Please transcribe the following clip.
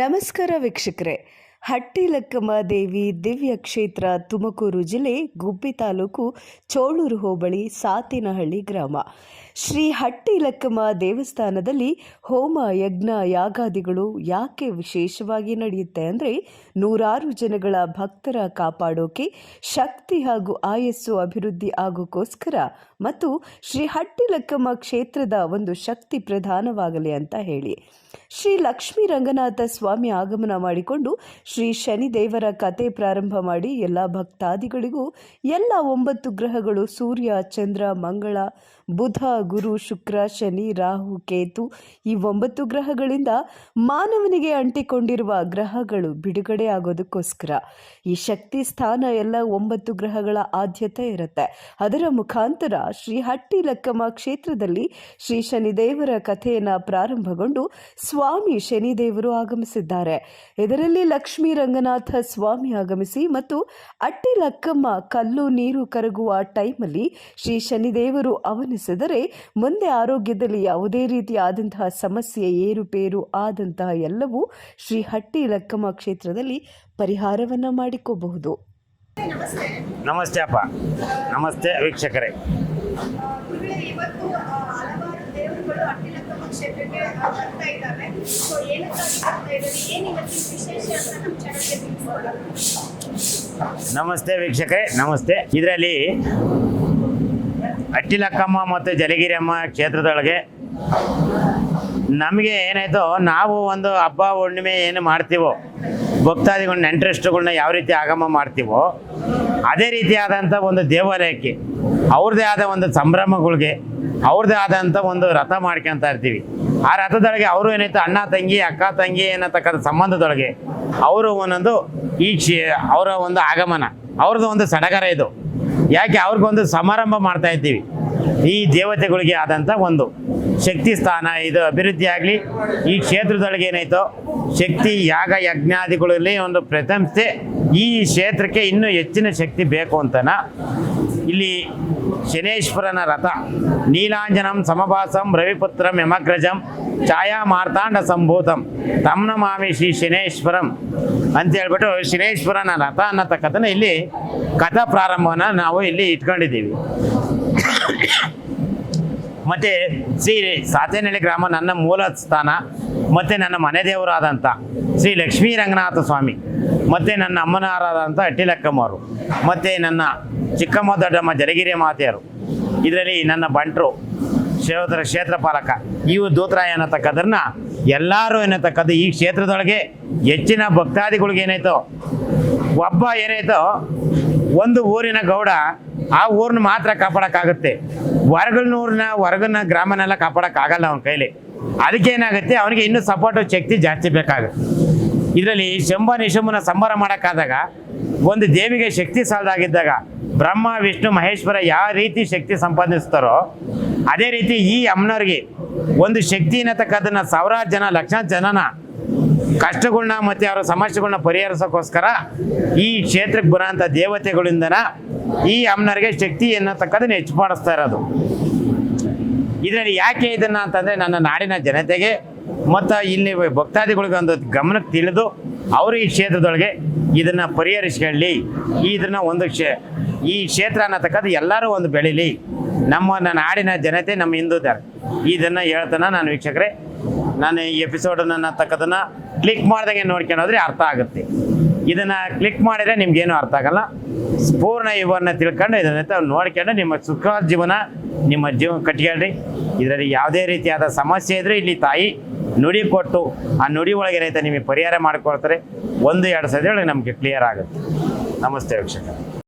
ನಮಸ್ಕಾರ ವೀಕ್ಷಕರೇ. ಹಟ್ಟಿ ಲಕ್ಕಮ್ಮ ದೇವಿ ದಿವ್ಯ ಕ್ಷೇತ್ರ ತುಮಕೂರು ಜಿಲ್ಲೆ ಗುಬ್ಬಿ ತಾಲೂಕು ಚೋಳೂರು ಹೋಬಳಿ ಸಾತಿನಹಳ್ಳಿ ಗ್ರಾಮ. ಶ್ರೀ ಹಟ್ಟಿ ಲಕ್ಕಮ್ಮ ದೇವಸ್ಥಾನದಲ್ಲಿ ಹೋಮ, ಯಜ್ಞ, ಯಾಗಾದಿಗಳು ಯಾಕೆ ವಿಶೇಷವಾಗಿ ನಡೆಯುತ್ತೆ ಅಂದರೆ ನೂರಾರು ಜನಗಳ ಭಕ್ತರ ಕಾಪಾಡೋಕೆ ಶಕ್ತಿ ಹಾಗೂ ಆಯಸ್ಸು ಅಭಿವೃದ್ಧಿ ಆಗೋಕ್ಕೋಸ್ಕರ ಮತ್ತು ಶ್ರೀ ಹಟ್ಟಿ ಲಕ್ಕಮ್ಮ ಕ್ಷೇತ್ರದ ಒಂದು ಶಕ್ತಿ ಪ್ರಧಾನವಾಗಲಿ ಅಂತ ಹೇಳಿ. ಶ್ರೀ ಲಕ್ಷ್ಮೀ ರಂಗನಾಥ ಸ್ವಾಮಿ ಆಗಮನ ಮಾಡಿಕೊಂಡು ಶ್ರೀ ಶನಿದೇವರ ಕತೆ ಪ್ರಾರಂಭ ಮಾಡಿ ಎಲ್ಲ ಭಕ್ತಾದಿಗಳಿಗೂ ಎಲ್ಲ ಒಂಬತ್ತು ಗ್ರಹಗಳು ಸೂರ್ಯ, ಚಂದ್ರ, ಮಂಗಳ, ಬುಧ, ಗುರು, ಶುಕ್ರ, ಶನಿ, ರಾಹು, ಕೇತು ಈ ಒಂಬತ್ತು ಗ್ರಹಗಳಿಂದ ಮಾನವನಿಗೆ ಅಂಟಿಕೊಂಡಿರುವ ಗ್ರಹಗಳು ಬಿಡುಗಡೆ ಆಗೋದಕ್ಕೋಸ್ಕರ. ಈ ಶಕ್ತಿ ಸ್ಥಾನ ಎಲ್ಲ ಒಂಬತ್ತು ಗ್ರಹಗಳ ಆದ್ಯತೆ ಇರುತ್ತೆ. ಅದರ ಮುಖಾಂತರ ಶ್ರೀ ಹಟ್ಟಿ ಲಕ್ಕಮ್ಮ ಕ್ಷೇತ್ರದಲ್ಲಿ ಶ್ರೀ ಶನಿದೇವರ ಕಥೆಯನ್ನು ಪ್ರಾರಂಭಗೊಂಡು ಸ್ವಾಮಿ ಶನಿದೇವರು ಆಗಮಿಸಿದ್ದಾರೆ. ಇದರಲ್ಲಿ ಲಕ್ಷ್ಮೀ ರಂಗನಾಥ ಸ್ವಾಮಿ ಆಗಮಿಸಿ ಮತ್ತು ಅಟ್ಟಿ ಲಕ್ಕಮ್ಮ ಕಲ್ಲು ನೀರು ಕರಗುವ ಟೈಮಲ್ಲಿ ಶ್ರೀ ಶನಿದೇವರು ಅವನಿಸಿದರೆ ಮುಂದೆ ಆರೋಗ್ಯದಲ್ಲಿ ಯಾವುದೇ ರೀತಿಯಾದಂತಹ ಸಮಸ್ಯೆ ಏರುಪೇರು ಆದಂತಹ ಎಲ್ಲವೂ ಶ್ರೀ ಹಟ್ಟಿ ಲಕ್ಕಮ್ಮ ಕ್ಷೇತ್ರದಲ್ಲಿ ಪರಿಹಾರವನ್ನು ಮಾಡಿಕೋಬಹುದು. ನಮಸ್ತೆ ಅಪ್ಪ. ನಮಸ್ತೆ ವೀಕ್ಷಕರೇ. ನಮಸ್ತೆ ವೀಕ್ಷಕರೇ, ನಮಸ್ತೆ. ಇದರಲ್ಲಿ ಅಟ್ಟಿಲಕ್ಕಮ್ಮ ಮತ್ತು ಜಲಗಿರಿಯಮ್ಮ ಕ್ಷೇತ್ರದೊಳಗೆ ನಮಗೆ ಏನಾಯ್ತು, ನಾವು ಒಂದು ಹಬ್ಬ ಹುಣ್ಣಿಮೆ ಏನು ಮಾಡ್ತೀವೋ, ಭಕ್ತಾದಿಗಳನ್ನ ಇಂಟ್ರೆಸ್ಟ್ಗಳನ್ನ ಯಾವ ರೀತಿ ಆಗಮ ಮಾಡ್ತೀವೋ ಅದೇ ರೀತಿಯಾದಂಥ ಒಂದು ದೇವಾಲಯಕ್ಕೆ, ಅವ್ರದ್ದೇ ಆದ ಒಂದು ಸಂಭ್ರಮಗಳಿಗೆ, ಅವ್ರದ್ದೇ ಆದಂಥ ಒಂದು ರಥ ಮಾಡ್ಕೊತ ಇರ್ತೀವಿ. ಆ ರಥದೊಳಗೆ ಅವರು ಏನಾಯ್ತು, ಅಣ್ಣ ತಂಗಿ, ಅಕ್ಕ ತಂಗಿ ಅನ್ನತಕ್ಕಂಥ ಸಂಬಂಧದೊಳಗೆ ಅವರು ಒಂದೊಂದು ಈ ಅವರ ಒಂದು ಆಗಮನ, ಅವ್ರದ್ದು ಒಂದು ಸಡಗರ ಇದು. ಯಾಕೆ ಅವ್ರಿಗೊಂದು ಸಮಾರಂಭ ಮಾಡ್ತಾ ಇದ್ದೀವಿ. ಈ ದೇವತೆಗಳಿಗೆ ಆದಂಥ ಒಂದು ಶಕ್ತಿ ಸ್ಥಾನ ಇದು ಅಭಿವೃದ್ಧಿ ಆಗಲಿ. ಈ ಕ್ಷೇತ್ರದೊಳಗೆ ಏನಾಯ್ತೋ, ಶಕ್ತಿ, ಯಾಗ ಯಜ್ಞಾದಿಗಳಲ್ಲಿ ಒಂದು ಪ್ರಶಂಸೆ ಈ ಕ್ಷೇತ್ರಕ್ಕೆ ಇನ್ನೂ ಹೆಚ್ಚಿನ ಶಕ್ತಿ ಬೇಕು ಅಂತನ. ಇಲ್ಲಿ ಶನೇಶ್ವರನ ರಥ, ನೀಲಾಂಜನಂ, ಸಮಭಾಸಂ, ರವಿಪುತ್ರಂ, ಯಮಗ್ರಜಂ ಛಾಯಾ ಮಾರ್ತಾಂಡ ಸಂಭೂತಂ, ತಮ್ನ ಮಾಮಿ ಶ್ರೀ ಶನೇಶ್ವರಂ ಅಂತ ಹೇಳ್ಬಿಟ್ಟು ಶನೇಶ್ವರನ ರಥ ಅನ್ನತಕ್ಕಂಥ ಇಲ್ಲಿ ಕಥಾ ಪ್ರಾರಂಭವನ್ನು ನಾವು ಇಲ್ಲಿ ಇಟ್ಕೊಂಡಿದ್ದೀವಿ. ಮತ್ತು ಶ್ರೀ ಸಾತೇನಹಳ್ಳಿ ಗ್ರಾಮ ನನ್ನ ಮೂಲ ಸ್ಥಾನ, ಮತ್ತು ನನ್ನ ಮನೆ ದೇವರಾದಂಥ ಶ್ರೀ ಲಕ್ಷ್ಮೀ ರಂಗನಾಥ ಸ್ವಾಮಿ, ಮತ್ತು ನನ್ನ ಅಮ್ಮನವರಾದಂಥ ಅಟ್ಟಿಲಕ್ಕಮ್ಮವರು, ಮತ್ತು ನನ್ನ ಚಿಕ್ಕಮ್ಮ ದೊಡ್ಡಮ್ಮ ಜಲಗಿರಿ ಮಾತೆಯರು, ಇದರಲ್ಲಿ ನನ್ನ ಬಂಟರು ಕ್ಷೇತ್ರ ಕ್ಷೇತ್ರ ಪಾಲಕ, ಇವು ದೂತರಾಯ ಅನ್ನತಕ್ಕದನ್ನ ಎಲ್ಲರೂ ಏನತಕ್ಕದ್ದು ಈ ಕ್ಷೇತ್ರದೊಳಗೆ ಹೆಚ್ಚಿನ ಭಕ್ತಾದಿಗಳಿಗೆ ಏನಾಯ್ತು, ಒಬ್ಬ ಏನಾಯ್ತೋ ಒಂದು ಊರಿನ ಗೌಡ ಆ ಊರನ್ನ ಮಾತ್ರ ಕಾಪಾಡೋಕ್ಕಾಗುತ್ತೆ. ಹೊರಗನೂರಿನ ಹೊರಗನ ಗ್ರಾಮನೆಲ್ಲ ಕಾಪಾಡೋಕ್ಕಾಗಲ್ಲ ಅವನ ಕೈಲಿ. ಅದಕ್ಕೆ ಏನಾಗುತ್ತೆ ಅವನಿಗೆ ಇನ್ನೂ ಸಪೋರ್ಟ್ ಶಕ್ತಿ ಜಾಸ್ತಿ ಬೇಕಾಗುತ್ತೆ. ಇದರಲ್ಲಿ ಶಂಭ ನಿಶಂಭನ ಸಂಬಾರ ಮಾಡೋಕ್ಕಾದಾಗ, ಒಂದು ದೇವಿಗೆ ಶಕ್ತಿ ಸಾಲದಾಗಿದ್ದಾಗ, ಬ್ರಹ್ಮ, ವಿಷ್ಣು, ಮಹೇಶ್ವರ ಯಾವ ರೀತಿ ಶಕ್ತಿ ಸಂಪಾದಿಸ್ತಾರೋ, ಅದೇ ರೀತಿ ಈ ಅಮ್ಮನವ್ರಿಗೆ ಒಂದು ಶಕ್ತಿ ಅನ್ನತಕ್ಕದನ್ನ ಸಾವಿರಾರು ಜನ ಲಕ್ಷ ಜನನ ಕಷ್ಟಗಳನ್ನ ಮತ್ತು ಅವರ ಸಮಸ್ಯೆಗಳನ್ನ ಪರಿಹರಿಸೋಕ್ಕೋಸ್ಕರ ಈ ಕ್ಷೇತ್ರಕ್ಕೆ ಬರೋಂಥ ದೇವತೆಗಳಿಂದ ಈ ಅಮ್ಮನವ್ರಿಗೆ ಶಕ್ತಿ ಎನ್ನತಕ್ಕದನ್ನು ಹೆಚ್ಚು ಮಾಡಿಸ್ತಾ ಇರೋದು. ಇದರಲ್ಲಿ ಯಾಕೆ ಇದನ್ನ ಅಂತಂದರೆ ನನ್ನ ನಾಡಿನ ಜನತೆಗೆ ಮತ್ತು ಇಲ್ಲಿ ಭಕ್ತಾದಿಗಳಿಗೆ ಒಂದು ಗಮನಕ್ಕೆ ತಿಳಿದು ಅವರು ಈ ಕ್ಷೇತ್ರದೊಳಗೆ ಇದನ್ನು ಪರಿಹರಿಸ್ಕೊಳ್ಳಿ. ಇದನ್ನ ಒಂದು ಕ್ಷೇ ಈ ಕ್ಷೇತ್ರ ಅನ್ನತಕ್ಕದ್ದು ಎಲ್ಲರೂ ಒಂದು ಬೆಳೀಲಿ. ನಮ್ಮ ನಾಡಿನ ಜನತೆ ನಮ್ಮ ಹಿಂದೂ ಇದನ್ನು ಹೇಳ್ತಾನೆ ನಾನು ವೀಕ್ಷಕರೇ. ನಾನು ಈ ಎಪಿಸೋಡನ್ನು ಅನ್ನತಕ್ಕದನ್ನು ಕ್ಲಿಕ್ ಮಾಡ್ದಂಗೆ ನೋಡ್ಕೊಂಡ್ರೆ ಅರ್ಥ ಆಗುತ್ತೆ. ಇದನ್ನು ಕ್ಲಿಕ್ ಮಾಡಿದರೆ ನಿಮ್ಗೇನು ಅರ್ಥ ಆಗಲ್ಲ. ಪೂರ್ಣ ಇವನ್ನ ತಿಳ್ಕೊಂಡು ಇದನ್ನ ನೋಡ್ಕೊಂಡು ನಿಮ್ಮ ಸುಖ ಜೀವನ, ನಿಮ್ಮ ಜೀವನ ಕಟ್ಕೊಳ್ರಿ ಇದರಲ್ಲಿ ಯಾವುದೇ ರೀತಿಯಾದ ಸಮಸ್ಯೆ ಇದ್ದರೆ ಇಲ್ಲಿ ತಾಯಿ ನುಡಿ ಕೊಟ್ಟು, ಆ ನುಡಿ ಒಳಗೆ ರೈತ ನಿಮಗೆ ಪರಿಹಾರ ಮಾಡಿಕೊಡ್ತಾರೆ. ಒಂದು ಎರಡು ಸದ್ಯ ನಮಗೆ ಕ್ಲಿಯರ್ ಆಗುತ್ತೆ. ನಮಸ್ತೆ ವೀಕ್ಷಕ